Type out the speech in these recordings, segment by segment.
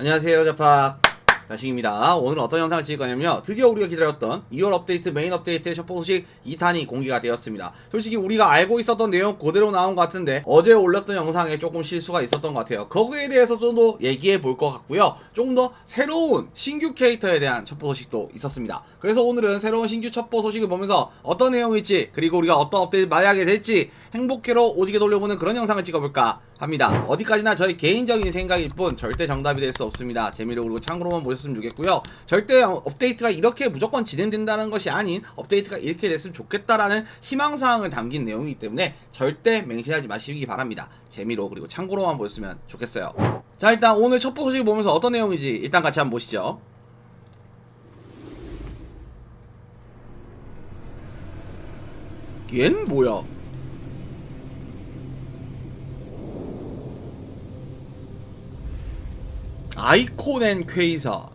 안녕하세요 자팍. 나식입니다. 오늘 어떤 영상을 찍을 거냐면요. 드디어 우리가 기다렸던 2월 업데이트 메인 업데이트의 첫 소식 2탄이 공개가 되었습니다. 솔직히 우리가 알고 있었던 내용 그대로 나온 것 같은데 어제 올렸던 영상에 조금 실수가 있었던 것 같아요. 거기에 대해서 좀 더 얘기해 볼 것 같고요. 좀더 새로운 신규 캐릭터에 대한 첩보 소식도 있었습니다. 그래서 오늘은 새로운 신규 첩보 소식을 보면서 어떤 내용일지 그리고 우리가 어떤 업데이트 하게 될지 행복회로 오지게 돌려보는 그런 영상을 찍어볼까 합니다. 어디까지나 저희 개인적인 생각일 뿐 절대 정답이 될 수 없습니다. 재미로 그리고 참고로만 보셨으면 좋겠고요. 절대 업데이트가 이렇게 무조건 진행된다는 것이 아닌 업데이트가 이렇게 됐으면 좋겠다라는 희망사항을 담긴 내용이기 때문에 절대 맹신하지 마시기 바랍니다. 재미로 그리고 참고로만 보셨으면 좋겠어요. 자 일단 오늘 첫 소식 보면서 어떤 내용인지 일단 같이 한번 보시죠. 얜 뭐야? 아이콘 앤 퀘이사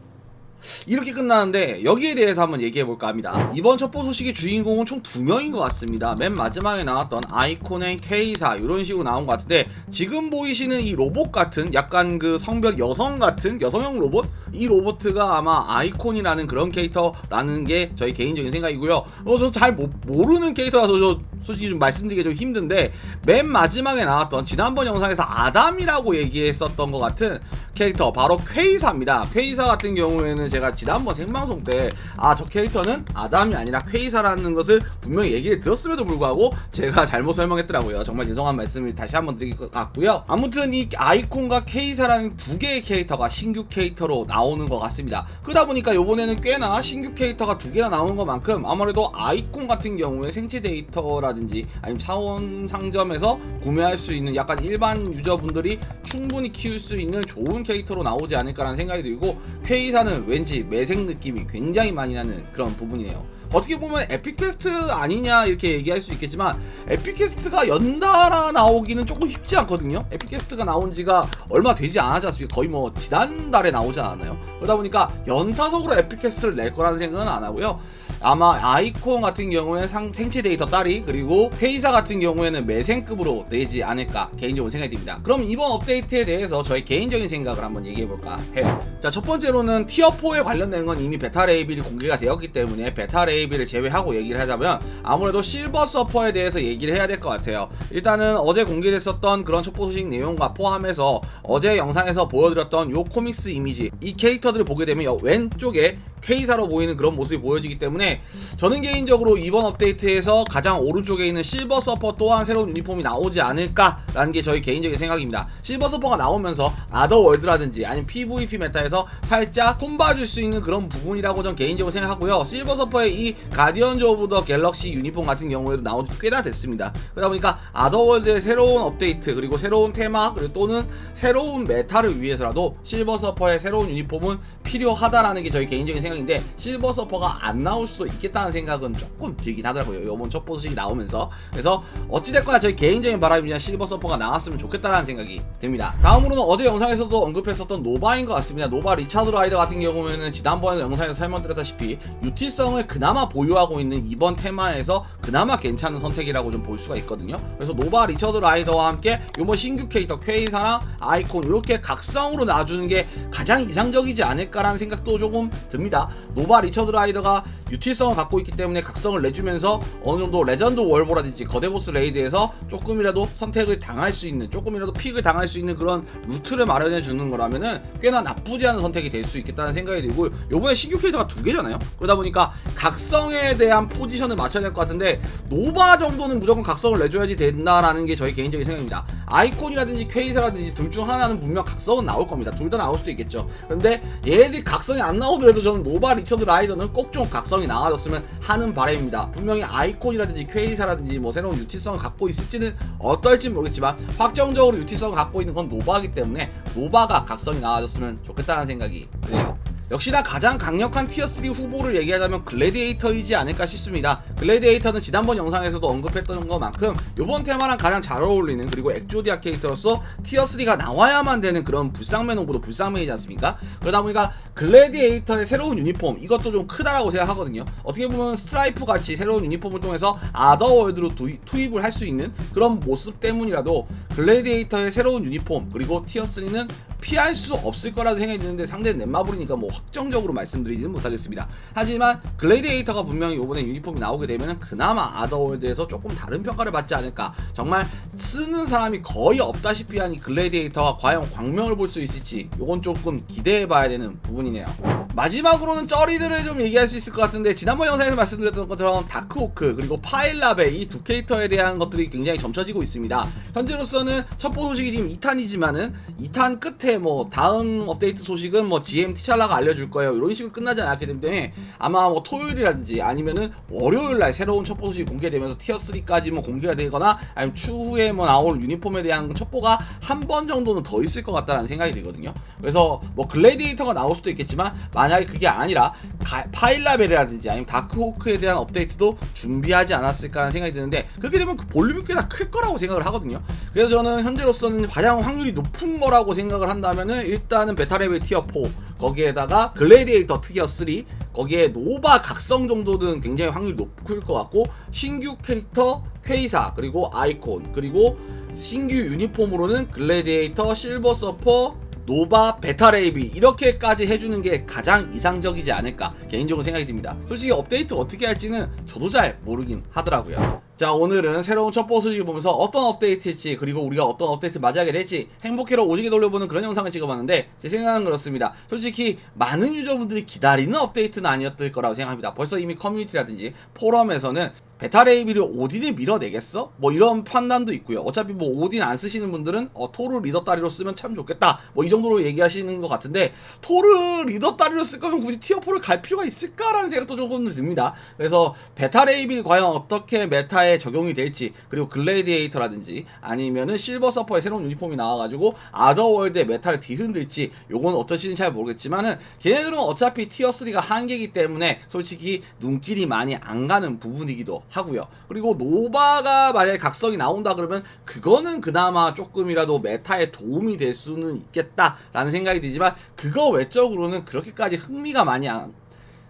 이렇게 끝나는데 여기에 대해서 한번 얘기해 볼까 합니다. 이번 첩보 소식의 주인공은 총 두 명인 것 같습니다. 맨 마지막에 나왔던 아이콘 앤 K사 이런 식으로 나온 것 같은데 지금 보이시는 이 로봇 같은 약간 그 성별 여성 같은 여성형 로봇 이 로봇가 아마 아이콘이라는 그런 캐릭터라는 게 저희 개인적인 생각이고요. 어, 저잘 모르는 캐릭터라서 저 솔직히 좀 말씀드리기 좀 힘든데 맨 마지막에 나왔던 지난번 영상에서 아담이라고 얘기했었던 것 같은 캐릭터 바로 퀘이사입니다. 퀘이사 같은 경우에는 제가 지난번 생방송 때 아 저 캐릭터는 아담이 아니라 퀘이사라는 것을 분명히 얘기를 들었음에도 불구하고 제가 잘못 설명했더라고요. 정말 죄송한 말씀을 다시 한번 드릴 것 같고요. 아무튼 이 아이콘과 케이사라는 두 개의 캐릭터가 신규 캐릭터로 나오는 것 같습니다. 그러다 보니까 이번에는 꽤나 신규 캐릭터가 두 개가 나오는 것만큼 아무래도 아이콘 같은 경우에 생체 데이터라 든지 아니면 차원 상점에서 구매할 수 있는 약간 일반 유저분들이 충분히 키울 수 있는 좋은 캐릭터로 나오지 않을까라는 생각이 들고 케이사는 왠지 매생 느낌이 굉장히 많이 나는 그런 부분이에요. 어떻게 보면 에픽퀘스트 아니냐 이렇게 얘기할 수 있겠지만 에픽퀘스트가 연달아 나오기는 조금 쉽지 않거든요. 에픽퀘스트가 나온 지가 얼마 되지 않았지 않습니까? 거의 뭐 지난달에 나오지 않았나요? 그러다 보니까 연타석으로 에픽퀘스트를 낼 거라는 생각은 안 하고요. 아마 아이콘 같은 경우에 상, 생체 데이터 딸이 그리고 페이사 같은 경우에는 매생급으로 내지 않을까 개인적으로 생각이 듭니다. 그럼 이번 업데이트에 대해서 저희 개인적인 생각을 한번 얘기해 볼까 해요. 자, 첫 번째로는 티어 4에 관련된 건 이미 베타 레이빌이 공개가 되었기 때문에 베타 레이빌을 제외하고 얘기를 하자면 아무래도 실버 서퍼에 대해서 얘기를 해야 될 것 같아요. 일단은 어제 공개됐었던 그런 첩보 소식 내용과 포함해서 어제 영상에서 보여드렸던 요 코믹스 이미지 이 캐릭터들을 보게 되면 왼쪽에 K사로 보이는 그런 모습이 보여지기 때문에 저는 개인적으로 이번 업데이트에서 가장 오른쪽에 있는 실버 서퍼 또한 새로운 유니폼이 나오지 않을까라는 게 저희 개인적인 생각입니다. 실버 서퍼가 나오면서 아더 월드라든지 아니면 PVP 메타에서 살짝 손봐줄 수 있는 그런 부분이라고 전 개인적으로 생각하고요. 실버 서퍼의 이 가디언즈 오브 더 갤럭시 유니폼 같은 경우에도 나온 지 꽤나 됐습니다. 그러다 보니까 아더월드의 새로운 업데이트 그리고 새로운 테마 그리고 또는 새로운 메타를 위해서라도 실버 서퍼의 새로운 유니폼은 필요하다라는 게 저희 개인적인 생각인데 실버 서퍼가 안 나올 수도 있겠다는 생각은 조금 들긴 하더라고요. 요번 첫 소식이 나오면서 그래서 어찌됐거나 저희 개인적인 바람이냐 실버 서퍼가 나왔으면 좋겠다라는 생각이 듭니다. 다음으로는 어제 영상에서도 언급했었던 노바인 것 같습니다. 노바 리차드 라이더 같은 경우에는 지난번에 영상에서 설명드렸다시피 유틸성을 그나마 보유하고 있는 이번 테마에서 그나마 괜찮은 선택이라고 좀 볼 수가 있거든요. 그래서 노바 리처드 라이더와 함께 요번 신규 캐릭터 퀘이사나 아이콘 이렇게 각성으로 놔주는 게 가장 이상적이지 않을까라는 생각도 조금 듭니다. 노바 리처드 라이더가 유틸성을 갖고 있기 때문에 각성을 내주면서 어느 정도 레전드 월보라든지 거대 보스 레이드에서 조금이라도 선택을 당할 수 있는 조금이라도 픽을 당할 수 있는 그런 루트를 마련해 주는 거라면은 꽤나 나쁘지 않은 선택이 될 수 있겠다는 생각이 들고 요번에 신규 캐릭터가 두 개잖아요? 그러다 보니까 각성에 대한 포지션을 맞춰야 될 것 같은데 노바 정도는 무조건 각성을 내줘야지 된다라는 게 저희 개인적인 생각입니다. 아이콘이라든지 퀘이사라든지 둘 중 하나는 분명 각성은 나올 겁니다. 둘 다 나올 수도 있겠죠. 근데 얘들이 각성이 안 나오더라도 저는 노바 리처드 라이더는 꼭 좀 각성이 나 와줬으면 하는 바람입니다. 분명히 아이콘이라든지 퀘이사라든지 뭐 새로운 유티성을 갖고 있을지는 어떨지 모르겠지만 확정적으로 유티성을 갖고 있는 건 노바이기 때문에 노바가 각성이 나와줬으면 좋겠다는 생각이 드네요 역시나 가장 강력한 티어3 후보를 얘기하자면 글래디에이터이지 않을까 싶습니다. 글래디에이터는 지난번 영상에서도 언급했던 것만큼 이번 테마랑 가장 잘 어울리는 그리고 엑조디아 캐릭터로서 티어3가 나와야만 되는 그런 불쌍맨 오브도 불쌍맨이지 않습니까? 그러다 보니까 글래디에이터의 새로운 유니폼 이것도 좀 크다라고 생각하거든요. 어떻게 보면 스트라이프 같이 새로운 유니폼을 통해서 아더월드로 투입을 할 수 있는 그런 모습 때문이라도 글래디에이터의 새로운 유니폼 그리고 티어3는 피할 수 없을 거라고 생각이 드는데 상대는 넷마블이니까 뭐 확정적으로 말씀드리지는 못하겠습니다. 하지만 글래디에이터가 분명히 이번에 유니폼이 나오게 되면 그나마 아더월드에서 조금 다른 평가를 받지 않을까. 정말 쓰는 사람이 거의 없다시피 한 이 글래디에이터가 과연 광명을 볼 수 있을지 요건 조금 기대해봐야 되는 부분이네요. 마지막으로는 쩌리들을 좀 얘기할 수 있을 것 같은데 지난번 영상에서 말씀드렸던 것처럼 다크호크 그리고 파일라베 이 두 캐릭터에 대한 것들이 굉장히 점쳐지고 있습니다. 현재로서는 첩보 소식이 지금 2탄이지만은 2탄 끝에 뭐 다음 업데이트 소식은 뭐 GM 티샬라가 알려줄 거예요. 이런 식으로 끝나지 않았기 때문에 아마 뭐 토요일이라든지 아니면은 월요일 날 새로운 첩보 소식이 공개되면서 티어 3까지 뭐 공개가 되거나 아니면 추후에 뭐 나올 유니폼에 대한 첩보가 한 번 정도는 더 있을 것 같다는 생각이 들거든요. 그래서 뭐 글래디에이터가 나올 수도 있겠지만 만약에 그게 아니라 가- 파일라벨이라든지 아니면 다크호크에 대한 업데이트도 준비하지 않았을까 하는 생각이 드는데 그렇게 되면 그 볼륨이 꽤나 클 거라고 생각을 하거든요. 그래서 저는 현재로서는 가장 확률이 높은 거라고 생각을 한다면은 일단은 베타레벨 티어 4 거기에다가 글래디에이터 티어 3 거기에 노바 각성 정도는 굉장히 확률이 높을 것 같고 신규 캐릭터 퀘이사 그리고 아이콘 그리고 신규 유니폼으로는 글래디에이터 실버 서퍼 노바 베타레이비 이렇게까지 해주는 게 가장 이상적이지 않을까 개인적으로 생각이 듭니다. 솔직히 업데이트 어떻게 할지는 저도 잘 모르긴 하더라고요. 자 오늘은 새로운 첩보 소식을 보면서 어떤 업데이트일지 그리고 우리가 어떤 업데이트 맞이하게 될지 행복해로 오지게 돌려보는 그런 영상을 찍어봤는데 제 생각은 그렇습니다. 솔직히 많은 유저분들이 기다리는 업데이트는 아니었을 거라고 생각합니다. 벌써 이미 커뮤니티라든지 포럼에서는 베타레이비를 오딘에 밀어내겠어? 뭐 이런 판단도 있고요. 어차피 뭐 오딘 안 쓰시는 분들은 어, 토르 리더 다리로 쓰면 참 좋겠다. 뭐 이 정도로 얘기하시는 것 같은데 토르 리더 다리로 쓸 거면 굳이 티어 4를 갈 필요가 있을까라는 생각도 조금 듭니다. 그래서 베타레이비 과연 어떻게 메타 에 적용이 될지 그리고 글래디에이터라든지 아니면은 실버 서퍼의 새로운 유니폼이 나와가지고 아더월드의 메타를 뒤흔들지 요건 어떠신지 잘 모르겠지만은 걔네들은 어차피 티어 3가 한계이기 때문에 솔직히 눈길이 많이 안 가는 부분이기도 하고요. 그리고 노바가 만약에 각성이 나온다 그러면 그거는 그나마 조금이라도 메타에 도움이 될 수는 있겠다라는 생각이 들지만 그거 외적으로는 그렇게까지 흥미가 많이 안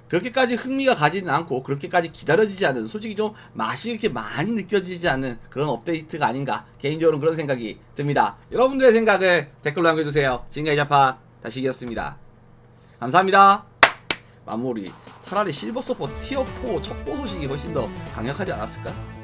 그렇게까지 흥미가 가지는 않고 그렇게까지 기다려지지 않은 솔직히 좀 맛이 이렇게 많이 느껴지지 않는 그런 업데이트가 아닌가 개인적으로 그런 생각이 듭니다. 여러분들의 생각을 댓글로 남겨주세요. 지금까지 자파 다시 이겼습니다. 감사합니다. 마무리 차라리 실버 서퍼 티어 4 첩보 소식이 훨씬 더 강력하지 않았을까?